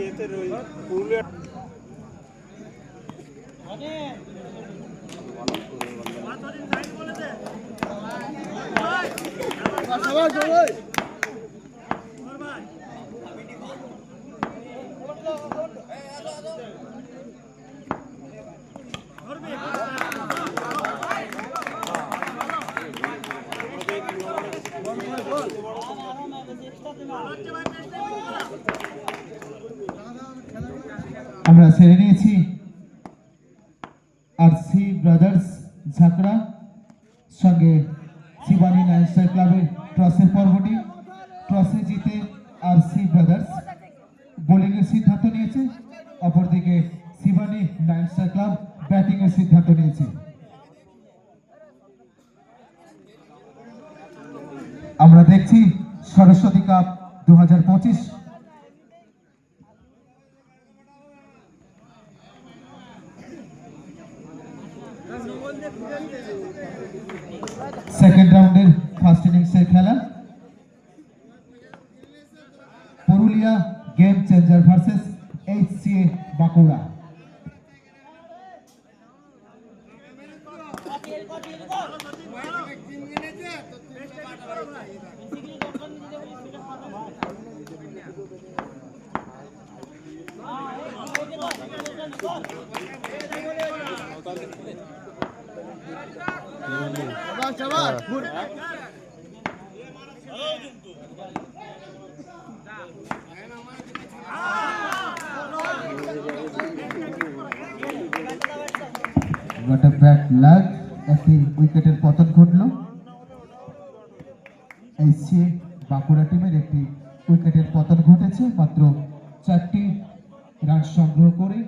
এতে রই পুরুলিয়া আমরা সেরে নিয়েছি আর সি ব্রাদার্স ঝাঁকড়া, সঙ্গে শিবানী নাইনস্টার ক্লাবের টসের পর্বটি। ট্রসে জিতে আর সি ব্রাদার্স বোলিংয়ের সিদ্ধান্ত নিয়েছে। অপরদিকে শিবানী নাইনস্টার ক্লাব ব্যাটিংয়ের সিদ্ধান্ত নিয়েছে। আমরা দেখছি সরস্বতী কাপ দু হাজার পঁচিশ সেকেন্ড রাউন্ডের ফার্স্ট ইনিংসের খেলা। Purulia game changer versus HCA Bankura What a bad luck একটি উইকেটের পতন ঘটল। সে বাঁকুড়া টিমের একটি উইকেটের পতন ঘটেছে, মাত্র চারটি রান সংগ্রহ করে।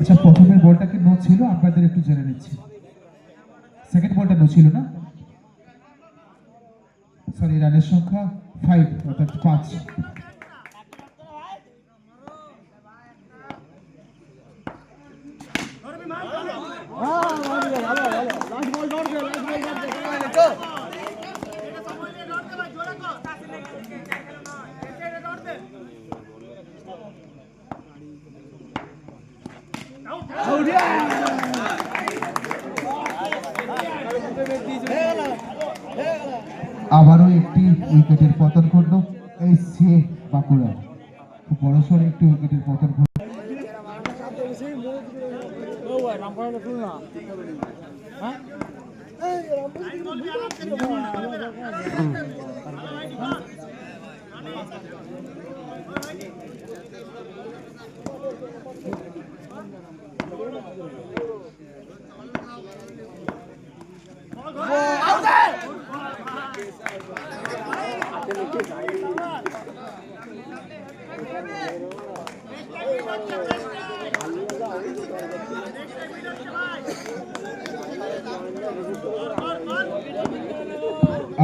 আচ্ছা প্রথমের বলটা কি নো ছিল? আপনাদের একটু জেনে নিচ্ছি। সেকেন্ড বলটা নো ছিল না? সরি রানের সংখ্যা ফাইভ অর্থাৎ পাঁচ। আবারও একটি উইকেটের পতন ঘটলো। এই সে বাঁকুড়া। খুব বড় সড়ো একটি উইকেটের পতন ঘটলো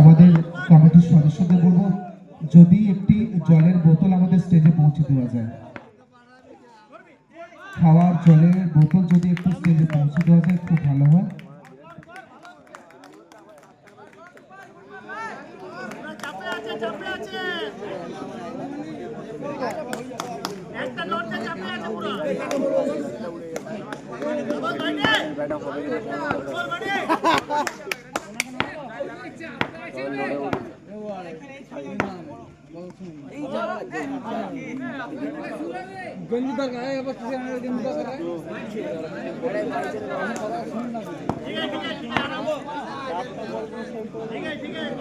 আমাদের কমিটির সদস্যদের বলব যদি একটি জলের বোতল আমাদের স্টেজে পৌঁছে দেওয়া যায়। খাওয়ার জলের বোতল যদি একটু স্টেজে পৌঁছে দেওয়া যায় খুব ভালো হয়। একটা ঠিক আছে ঠিক আছে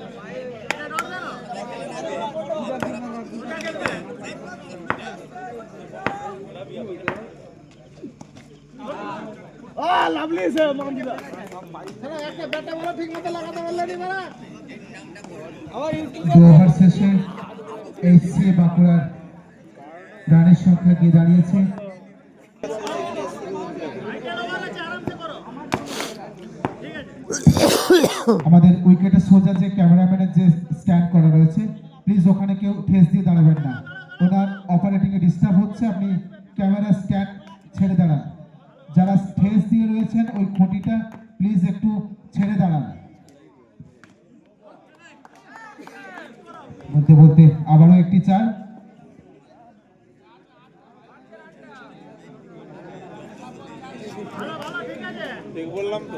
শেষে এইচসি বাঁকুড়ার সংখ্যা গিয়ে দাঁড়িয়েছে। আমাদের উইকেটে সোজা যে ক্যামেরাম্যানের যে স্ট্যান্ড করা রয়েছে প্লিজ ওখানে কেউ ঠেস দিয়ে দাঁড়াবেন না। ওনার অপারেটিং এ ডিস্টার্ব হচ্ছে, আপনি ক্যামেরা স্ট্যান্ড ছেড়ে দাঁড়ান। যারা ঠেস দিয়ে রয়েছেন, ওই খুঁটিটা প্লিজ একটু ছেড়ে দাঁড়ান। বলতে বলতে, আবারও একটি চার বললাম তো।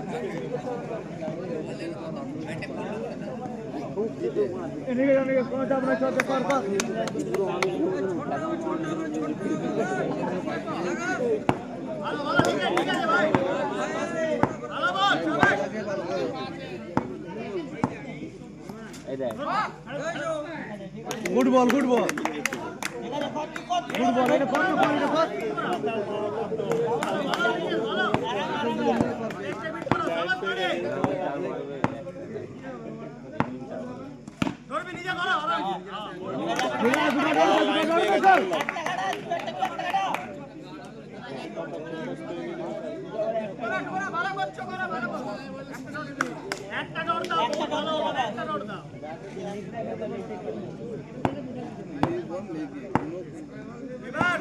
আছে বল গুড বল গুড বল নিজে ধরো আরামসে একটা ডর দাও বহুত ভালো হবে একটা ডর দাও এবার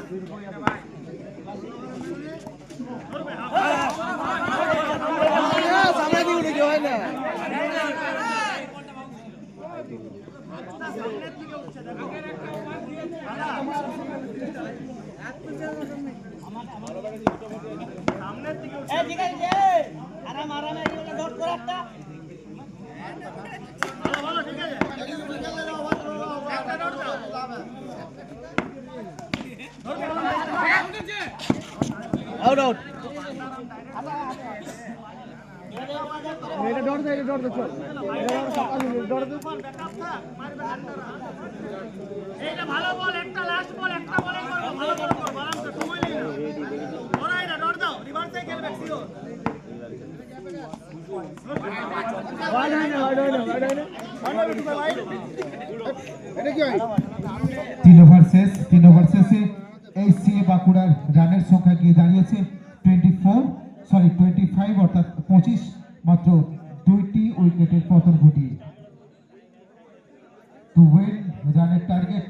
সামনে দিয়ে উঠে হয় না সামনের দিকে উঠছে দেখো সামনের দিকে উঠছে ভালো ভালো ঠিক আছে একটা ডর দাও আউট আউট এটা ডর দে এটা ডর দে চল ডর দে এইটা ভালো বল একটা লাস্ট বল একটা বলে করব ভালো বল করব আরামসে সময় নেই না। ওরা এটা ডর দাও রিভার্সে খেলবে সিওর তিন ওভার শেষ, তিন ওভার শেষে এই সি বাঁকুড়ার রানের সংখ্যা গিয়ে দাঁড়িয়েছে twenty four sorry twenty five অর্থাৎ পঁচিশ, মাত্র দুইটি উইকেটের পতন ঘটিয়ে। টু উইন রানের টার্গেট